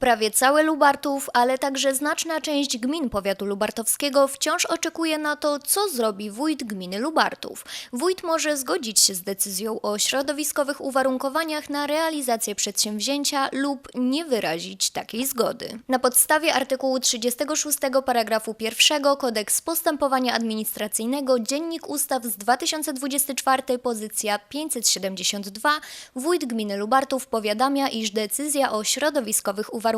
Prawie cały Lubartów, ale także znaczna część gmin powiatu lubartowskiego wciąż oczekuje na to, co zrobi wójt gminy Lubartów. Wójt może zgodzić się z decyzją o środowiskowych uwarunkowaniach na realizację przedsięwzięcia lub nie wyrazić takiej zgody. Na podstawie artykułu 36 paragrafu 1 Kodeks Postępowania Administracyjnego Dziennik Ustaw z 2024 pozycja 572 wójt gminy Lubartów powiadamia, iż decyzja o środowiskowych uwarunkowaniach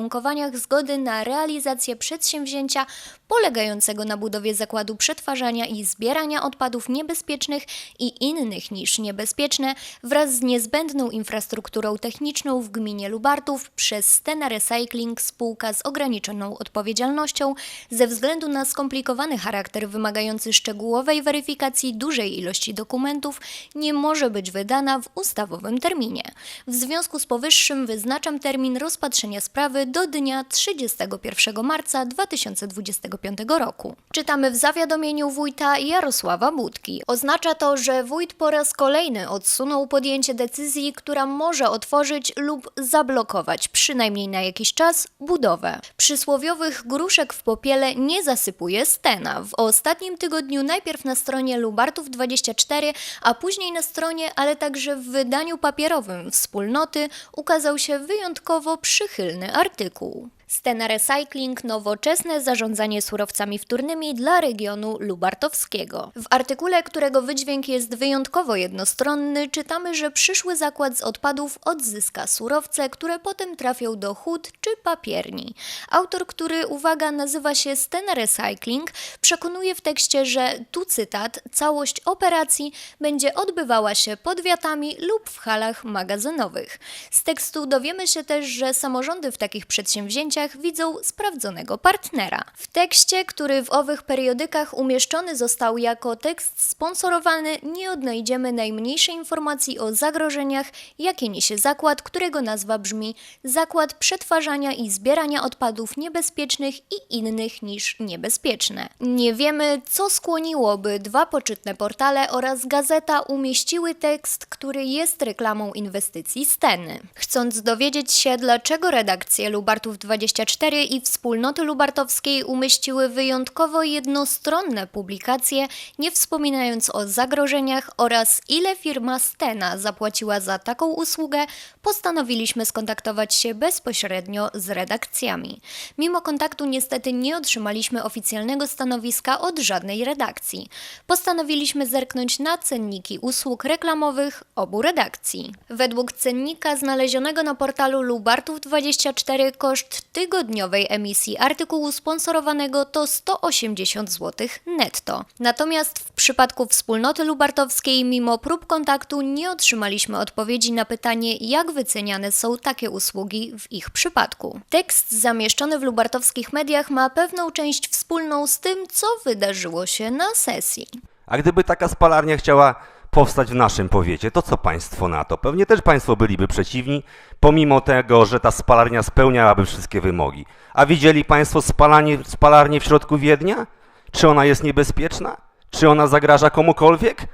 zgody na realizację przedsięwzięcia polegającego na budowie zakładu przetwarzania i zbierania odpadów niebezpiecznych i innych niż niebezpieczne wraz z niezbędną infrastrukturą techniczną w gminie Lubartów przez Stena Recycling spółka z ograniczoną odpowiedzialnością ze względu na skomplikowany charakter wymagający szczegółowej weryfikacji dużej ilości dokumentów nie może być wydana w ustawowym terminie. W związku z powyższym wyznaczam termin rozpatrzenia sprawy do dnia 31 marca 2025 roku. Czytamy w zawiadomieniu wójta Jarosława Budki. Oznacza to, że wójt po raz kolejny odsunął podjęcie decyzji, która może otworzyć lub zablokować, przynajmniej na jakiś czas, budowę. Przysłowiowych gruszek w popiele nie zasypuje stena. W ostatnim tygodniu najpierw na stronie Lubartów24, a później na stronie, ale także w wydaniu papierowym wspólnoty ukazał się wyjątkowo przychylny artykuł artykuł. Stena Recycling nowoczesne zarządzanie surowcami wtórnymi dla regionu lubartowskiego. W artykule, którego wydźwięk jest wyjątkowo jednostronny, czytamy, że przyszły zakład z odpadów odzyska surowce, które potem trafią do hut czy papierni. Autor, który, uwaga, nazywa się Stena Recycling, przekonuje w tekście, że tu cytat, całość operacji będzie odbywała się pod wiatami lub w halach magazynowych. Z tekstu dowiemy się też, że samorządy w takich przedsięwzięciach widzą sprawdzonego partnera. W tekście, który w owych periodykach umieszczony został jako tekst sponsorowany, nie odnajdziemy najmniejszej informacji o zagrożeniach, jakie niesie zakład, którego nazwa brzmi Zakład Przetwarzania i Zbierania Odpadów Niebezpiecznych i innych niż niebezpieczne. Nie wiemy, co skłoniłoby dwa poczytne portale oraz gazeta umieściły tekst, który jest reklamą inwestycji Steny. Chcąc dowiedzieć się, dlaczego redakcje Lubartów 24 i wspólnoty lubartowskiej umieściły wyjątkowo jednostronne publikacje, nie wspominając o zagrożeniach oraz ile firma Stena zapłaciła za taką usługę, postanowiliśmy skontaktować się bezpośrednio z redakcjami. Mimo kontaktu niestety nie otrzymaliśmy oficjalnego stanowiska od żadnej redakcji. Postanowiliśmy zerknąć na cenniki usług reklamowych obu redakcji. Według cennika znalezionego na portalu Lubartów24 koszt tygodniowej emisji artykułu sponsorowanego to 180 zł netto. Natomiast w przypadku wspólnoty lubartowskiej, mimo prób kontaktu, nie otrzymaliśmy odpowiedzi na pytanie, jak wyceniane są takie usługi w ich przypadku. Tekst zamieszczony w lubartowskich mediach ma pewną część wspólną z tym, co wydarzyło się na sesji. A gdyby taka spalarnia chciała powstać w naszym powiecie, to co państwo na to? Pewnie też państwo byliby przeciwni, pomimo tego, że ta spalarnia spełniałaby wszystkie wymogi. A widzieli państwo spalanie, spalarnię w środku Wiednia? Czy ona jest niebezpieczna? Czy ona zagraża komukolwiek?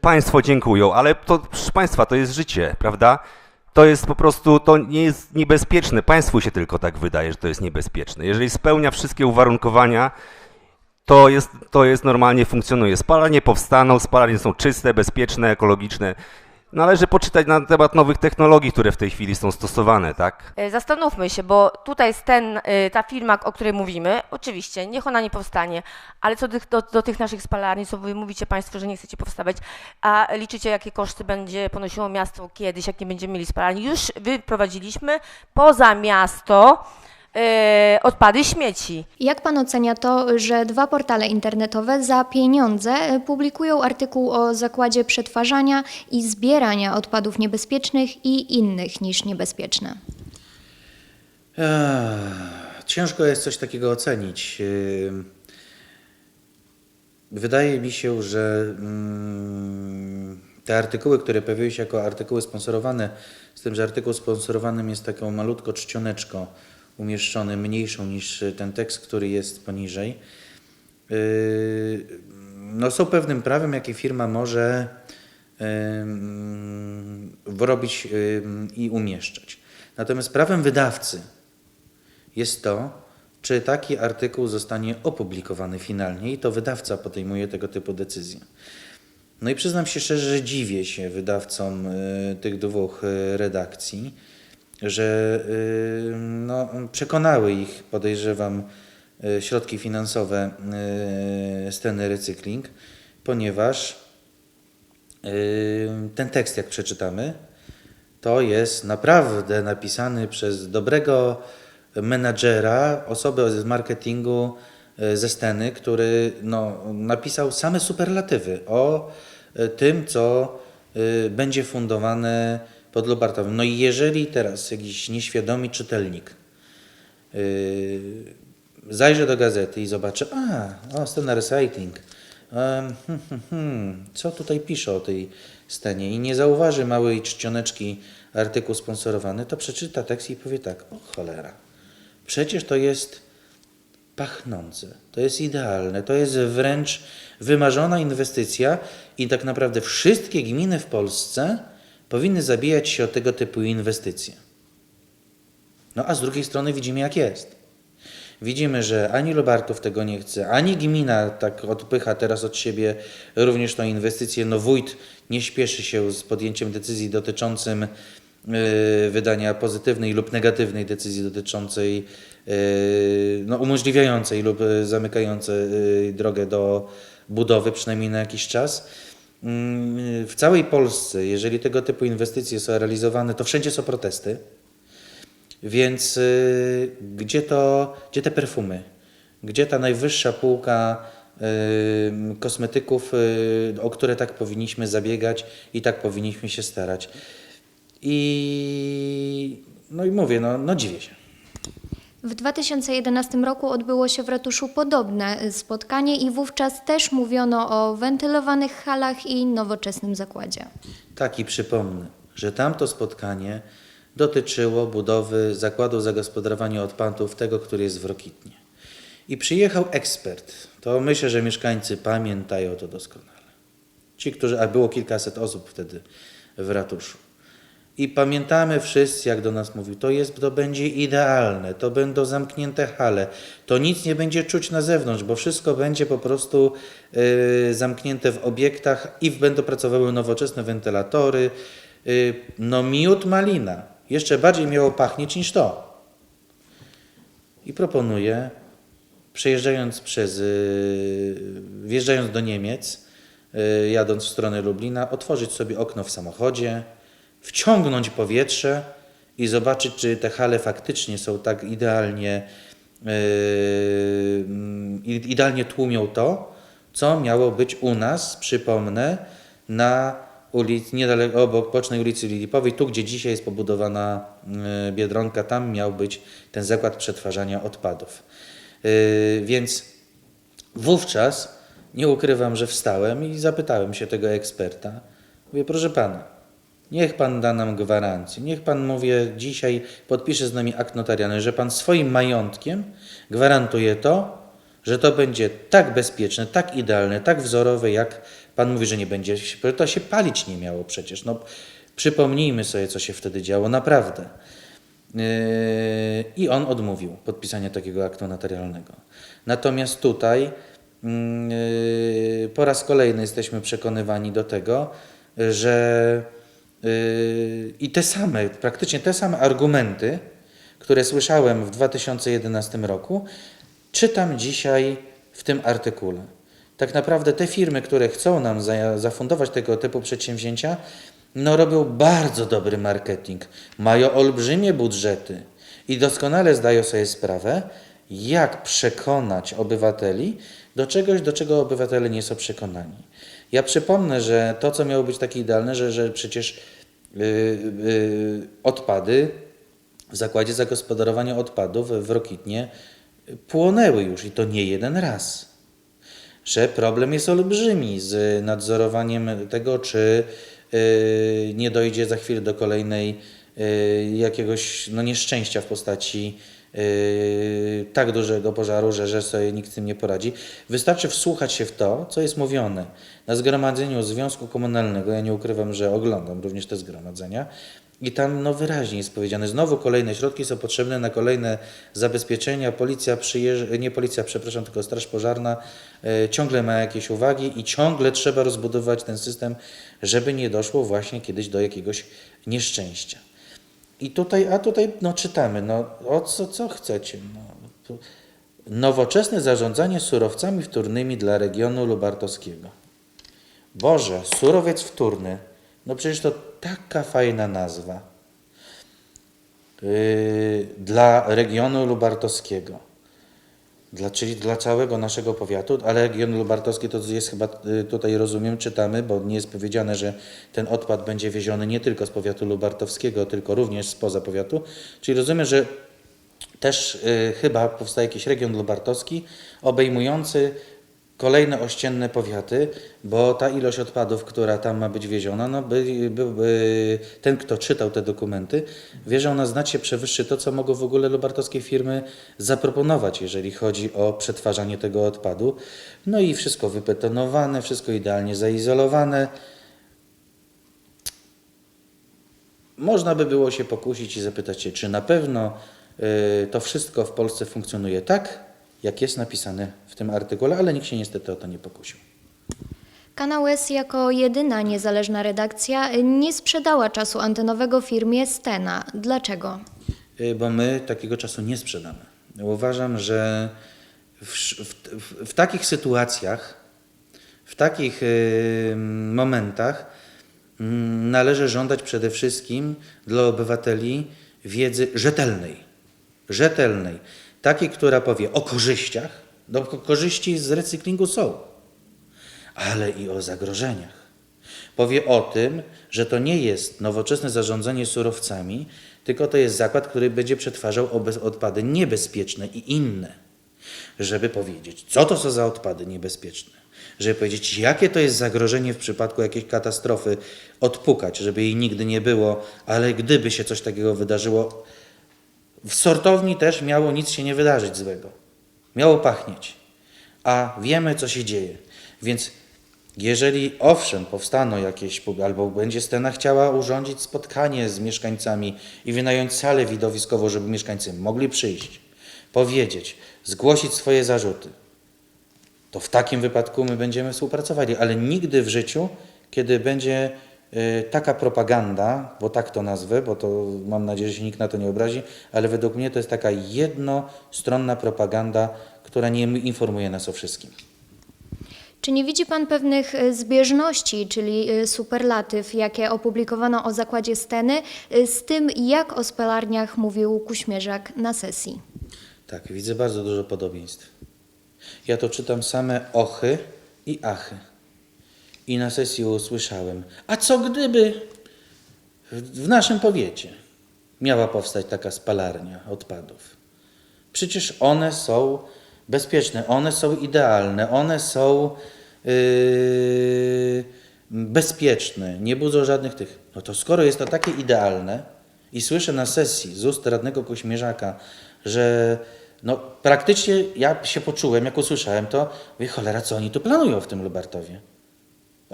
Państwo dziękują, ale to, proszę państwa, to jest życie, prawda? To jest po prostu, to nie jest niebezpieczne. Państwu się tylko tak wydaje, że to jest niebezpieczne. Jeżeli spełnia wszystkie uwarunkowania, to jest, to jest normalnie funkcjonuje. Spalarnie powstaną, spalarnie są czyste, bezpieczne, ekologiczne. Należy poczytać na temat nowych technologii, które w tej chwili są stosowane, tak? E, Zastanówmy się, bo tutaj jest ten, y, ta firma, o której mówimy, oczywiście, niech ona nie powstanie, ale co do, do, tych naszych spalarni, co wy mówicie Państwo, że nie chcecie powstawać, a liczycie, jakie koszty będzie ponosiło miasto kiedyś, jak nie będziemy mieli spalarni. Już wyprowadziliśmy poza miasto odpady śmieci. Jak pan ocenia to, że dwa portale internetowe za pieniądze e, publikują artykuł o zakładzie przetwarzania i zbierania odpadów niebezpiecznych i innych niż niebezpieczne? Ech, Ciężko jest coś takiego ocenić. Wydaje mi się, że mm, te artykuły, które pojawiły się jako artykuły sponsorowane, z tym, że artykuł sponsorowanym jest taką malutko czcioneczką umieszczony, mniejszą niż ten tekst, który jest poniżej, yy, no są pewnym prawem, jakie firma może ym, robić ym, i umieszczać. Natomiast prawem wydawcy jest to, czy taki artykuł zostanie opublikowany finalnie i to wydawca podejmuje tego typu decyzje. No i przyznam się szczerze, że dziwię się wydawcom tych dwóch redakcji, że y, no, przekonały ich, podejrzewam, y, środki finansowe y, sceny recykling, ponieważ ten tekst, jak przeczytamy, to jest naprawdę napisany przez dobrego menadżera, osobę z marketingu ze sceny, który no, napisał same superlatywy o tym, co będzie fundowane pod Lubartowem. No i jeżeli teraz jakiś nieświadomy czytelnik yy, do gazety i zobaczy, a, o, scena recycling, Em, hmm, hmm, hmm, co tutaj pisze o tej scenie i nie zauważy małej czcioneczki artykuł sponsorowany, to przeczyta tekst i powie tak, o cholera, przecież to jest pachnące, to jest idealne, to jest wręcz wymarzona inwestycja i tak naprawdę wszystkie gminy w Polsce powinny zabijać się o tego typu inwestycje. No a z drugiej strony widzimy jak jest. Widzimy, że ani Lubartów tego nie chce, ani gmina tak odpycha teraz od siebie również tą inwestycję. No wójt nie śpieszy się z podjęciem decyzji dotyczącym y, wydania pozytywnej lub negatywnej decyzji dotyczącej y, no, umożliwiającej lub y, zamykającej drogę do budowy, przynajmniej na jakiś czas. Mm, W całej Polsce, jeżeli tego typu inwestycje są realizowane, to wszędzie są protesty. Więc y, gdzie, to, gdzie te perfumy? Gdzie ta najwyższa półka y, kosmetyków, y, o które tak powinniśmy zabiegać i tak powinniśmy się starać? I no i mówię, no, no dziwię się. W 2011 roku odbyło się w ratuszu podobne spotkanie i wówczas też mówiono o wentylowanych halach i nowoczesnym zakładzie. Tak i przypomnę, że tamto spotkanie dotyczyło budowy zakładu zagospodarowania odpadów, tego, który jest w Rokitnie. I przyjechał ekspert. To myślę, że mieszkańcy pamiętają to doskonale. Ci, którzy, a było kilkaset osób wtedy w ratuszu. I pamiętamy wszyscy, jak do nas mówił, to, jest, to będzie idealne, to będą zamknięte hale, to nic nie będzie czuć na zewnątrz, bo wszystko będzie po prostu y, zamknięte w obiektach i będą pracowały nowoczesne wentylatory. Y, no miód malina, jeszcze bardziej miało pachnieć niż to. I proponuję, przejeżdżając przez, y, wjeżdżając do Niemiec, y, jadąc w stronę Lublina, otworzyć sobie okno w samochodzie, wciągnąć powietrze i zobaczyć, czy te hale faktycznie są tak idealnie, yy, idealnie tłumią to, co miało być u nas, przypomnę, na ulicy, niedaleko, obok bocznej ulicy Lilipowej, tu gdzie dzisiaj jest pobudowana yy, Biedronka, tam miał być ten zakład przetwarzania odpadów. Yy, więc wówczas nie ukrywam, że wstałem i zapytałem się tego eksperta. Mówię, proszę pana, Niech pan da nam gwarancję. Niech pan, mówię, dzisiaj podpisze z nami akt notarialny, że pan swoim majątkiem gwarantuje to, że to będzie tak bezpieczne, tak idealne, tak wzorowe, jak pan mówi, że nie będzie. To się palić nie miało przecież. No, przypomnijmy sobie, co się wtedy działo, naprawdę. Yy, I on odmówił podpisania takiego aktu notarialnego. Natomiast tutaj mm, yy, po raz kolejny jesteśmy przekonywani do tego, że i te same, praktycznie te same argumenty, które słyszałem w 2011 roku, czytam dzisiaj w tym artykule. Tak naprawdę te firmy, które chcą nam za, zafundować tego typu przedsięwzięcia, no robią bardzo dobry marketing, mają olbrzymie budżety i doskonale zdają sobie sprawę, jak przekonać obywateli do czegoś, do czego obywatele nie są przekonani. Ja przypomnę, że to, co miało być takie idealne, że, że przecież yy, yy, odpady w zakładzie zagospodarowania odpadów w Rokitnie płonęły już i to nie jeden raz że problem jest olbrzymi z nadzorowaniem tego, czy y, nie dojdzie za chwilę do kolejnej y, jakiegoś no, nieszczęścia w postaci y, tak dużego pożaru, że, że sobie nikt z tym nie poradzi. Wystarczy wsłuchać się w to, co jest mówione na zgromadzeniu Związku Komunalnego. Ja nie ukrywam, że oglądam również te zgromadzenia. I tam no, wyraźnie jest powiedziane, znowu kolejne środki są potrzebne na kolejne zabezpieczenia. Policja przyjeżdża, nie policja, przepraszam, tylko Straż Pożarna e, ciągle ma jakieś uwagi i ciągle trzeba rozbudować ten system, żeby nie doszło właśnie kiedyś do jakiegoś nieszczęścia. I tutaj, a tutaj no, czytamy, no o co, co chcecie? No, nowoczesne zarządzanie surowcami wtórnymi dla regionu lubartowskiego. Boże, surowiec wtórny. No przecież to taka fajna nazwa. Yy, dla regionu lubartowskiego. Dla, czyli dla całego naszego powiatu, ale region lubartowski to jest chyba, y, tutaj rozumiem, czytamy, bo nie jest powiedziane, że ten odpad będzie wieziony nie tylko z powiatu lubartowskiego, tylko również spoza powiatu. Czyli rozumiem, że też y, chyba powstaje jakiś region lubartowski obejmujący kolejne ościenne powiaty, bo ta ilość odpadów, która tam ma być wieziona, no by, by, by, ten, kto czytał te dokumenty, wie, że ona znacznie przewyższy to, co mogą w ogóle lubartowskie firmy zaproponować, jeżeli chodzi o przetwarzanie tego odpadu. No i wszystko wybetonowane, wszystko idealnie zaizolowane. Można by było się pokusić i zapytać się, czy na pewno y, to wszystko w Polsce funkcjonuje tak, jak jest napisane w tym artykule, ale nikt się niestety o to nie pokusił. Kanał S jako jedyna niezależna redakcja nie sprzedała czasu antenowego firmie Stena. Dlaczego? Y, Bo my takiego czasu nie sprzedamy. Uważam, że w, w, w, w takich sytuacjach, w takich y, momentach mm, należy żądać przede wszystkim dla obywateli wiedzy rzetelnej. Rzetelnej. Takiej, która powie o korzyściach, no ko- korzyści z recyklingu są, ale i o zagrożeniach. Powie o tym, że to nie jest nowoczesne zarządzanie surowcami, tylko to jest zakład, który będzie przetwarzał odpady niebezpieczne i inne. Żeby powiedzieć, co to są za odpady niebezpieczne. Żeby powiedzieć, jakie to jest zagrożenie w przypadku jakiejś katastrofy, odpukać, żeby jej nigdy nie było, ale gdyby się coś takiego wydarzyło, w sortowni też miało nic się nie wydarzyć złego. Miało pachnieć. A wiemy, co się dzieje. Więc jeżeli owszem, powstaną jakieś, albo będzie Stena chciała urządzić spotkanie z mieszkańcami i wynająć salę widowiskową, żeby mieszkańcy mogli przyjść, powiedzieć, zgłosić swoje zarzuty, to w takim wypadku my będziemy współpracowali, ale nigdy w życiu, kiedy będzie taka propaganda, bo tak to nazwę, bo to mam nadzieję, że się nikt na to nie obrazi, ale według mnie to jest taka jednostronna propaganda, która nie informuje nas o wszystkim. Czy nie widzi Pan pewnych e, zbieżności, czyli e, superlatyw, jakie opublikowano o zakładzie Steny, z tym, jak o spalarniach mówił Kuśmierzak na sesji? Tak, widzę bardzo dużo podobieństw. Ja to czytam same ochy i achy. I na sesji usłyszałem, a co gdyby w naszym powiecie miała powstać taka spalarnia odpadów? Przecież one są bezpieczne, one są idealne, one są yy, bezpieczne, nie budzą żadnych tych. No to skoro jest to takie idealne i słyszę na sesji z ust radnego Kośmierzaka, że no praktycznie ja się poczułem, jak usłyszałem to, mówię, cholera, co oni tu planują w tym Lubartowie?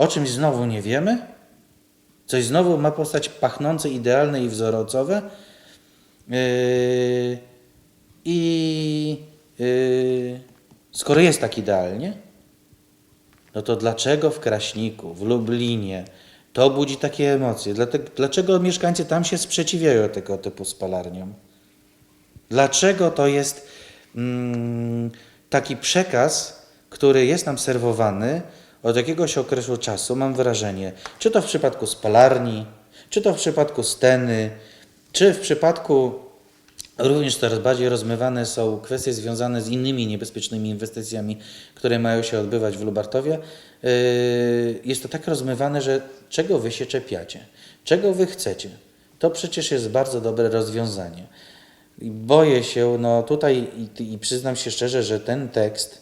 O czymś znowu nie wiemy? Coś znowu ma powstać pachnące, idealne i wzorcowe? Yy, I yy, skoro jest tak idealnie, no to dlaczego w Kraśniku, w Lublinie to budzi takie emocje? Dlaczego mieszkańcy tam się sprzeciwiają tego typu spalarniom? Dlaczego to jest mm, taki przekaz, który jest nam serwowany od jakiegoś okresu czasu, mam wrażenie, czy to w przypadku spalarni, czy to w przypadku steny, czy w przypadku również coraz bardziej rozmywane są kwestie związane z innymi niebezpiecznymi inwestycjami, które mają się odbywać w Lubartowie. Yy, Jest to tak rozmywane, że czego wy się czepiacie, czego wy chcecie. To przecież jest bardzo dobre rozwiązanie. Boję się, no tutaj i, i przyznam się szczerze, że ten tekst,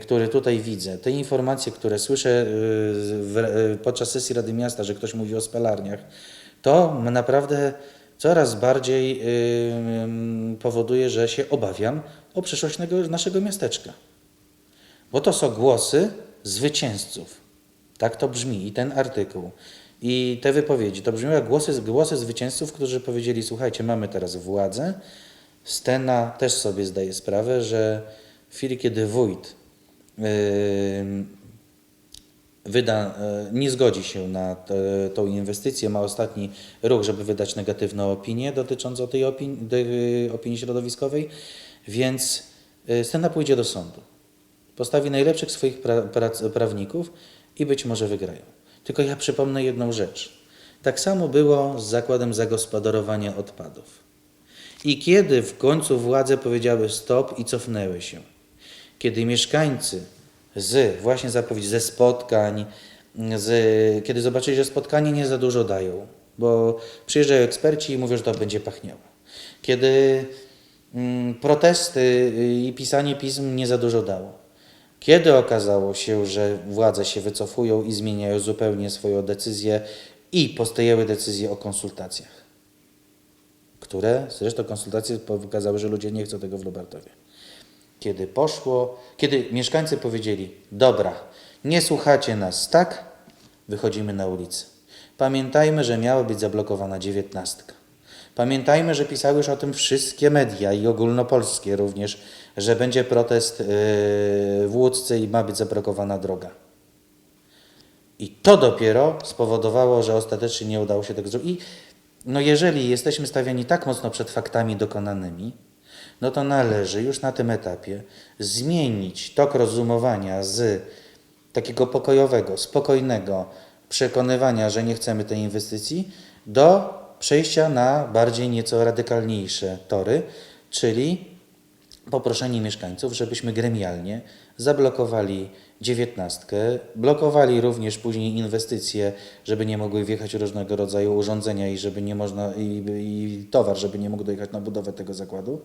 który tutaj widzę, te informacje, które słyszę y, y, podczas sesji Rady Miasta, że ktoś mówi o spalarniach, to naprawdę coraz bardziej y, powoduje, że się obawiam o przyszłość naszego miasteczka. Bo to są głosy zwycięzców. Tak to brzmi i ten artykuł. I te wypowiedzi to brzmią jak głosy, głosy zwycięzców, którzy powiedzieli: Słuchajcie, mamy teraz władzę. Stena też sobie zdaje sprawę, że w chwili, kiedy wójt wyda, e, nie zgodzi się na te, tą inwestycję, ma ostatni ruch, żeby wydać negatywną opinię dotyczącą tej opinii, de- opinii środowiskowej, więc e, Stena pójdzie do sądu. Postawi najlepszych swoich pra, prac, prawników i być może wygrają. Tylko ja przypomnę jedną rzecz. Tak samo było z zakładem zagospodarowania odpadów. I kiedy w końcu władze powiedziały stop i cofnęły się, kiedy mieszkańcy z właśnie zapowiedzi, ze spotkań, z, kiedy zobaczyli, że spotkanie nie za dużo dają, bo przyjeżdżają eksperci i mówią, że to będzie pachniało. Kiedy mm, protesty i pisanie pism nie za dużo dało. Kiedy okazało się, że władze się wycofują i zmieniają zupełnie swoją decyzję i postojęły decyzje o konsultacjach, które zresztą konsultacje pokazały, że ludzie nie chcą tego w Lubartowie. Kiedy poszło, kiedy mieszkańcy powiedzieli: Dobra, nie słuchacie nas, tak? Wychodzimy na ulicę. Pamiętajmy, że miała być zablokowana dziewiętnastka. Pamiętajmy, że pisały już o tym wszystkie media i ogólnopolskie również, że będzie protest yy, w Łódce i ma być zablokowana droga. I to dopiero spowodowało, że ostatecznie nie udało się tego zrobić. I no jeżeli jesteśmy stawiani tak mocno przed faktami dokonanymi, no to należy już na tym etapie zmienić tok rozumowania z takiego pokojowego, spokojnego przekonywania, że nie chcemy tej inwestycji, do przejścia na bardziej nieco radykalniejsze tory, czyli poproszenie mieszkańców, żebyśmy gremialnie zablokowali dziewiętnastkę, blokowali również później inwestycje, żeby nie mogły wjechać różnego rodzaju urządzenia i żeby nie można i, i towar, żeby nie mógł dojechać na budowę tego zakładu,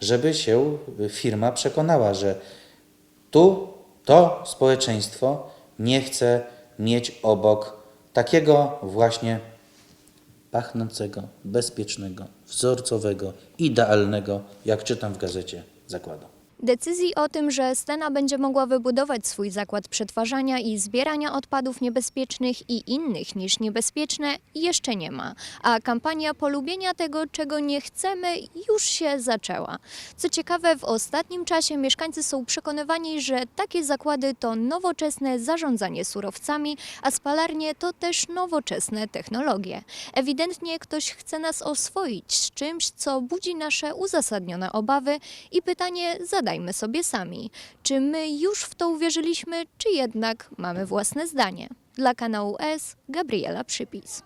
żeby się firma przekonała, że tu to społeczeństwo nie chce mieć obok takiego właśnie pachnącego, bezpiecznego, wzorcowego, idealnego, jak czytam w gazecie, zakładu. Decyzji o tym, że Stena będzie mogła wybudować swój zakład przetwarzania i zbierania odpadów niebezpiecznych i innych niż niebezpieczne jeszcze nie ma, a kampania polubienia tego, czego nie chcemy, już się zaczęła. Co ciekawe, w ostatnim czasie mieszkańcy są przekonywani, że takie zakłady to nowoczesne zarządzanie surowcami, a spalarnie to też nowoczesne technologie. Ewidentnie ktoś chce nas oswoić z czymś, co budzi nasze uzasadnione obawy i pytanie zadajmy sobie sami. Czy my już w to uwierzyliśmy, czy jednak mamy własne zdanie? Dla kanału S Gabriela Przypis.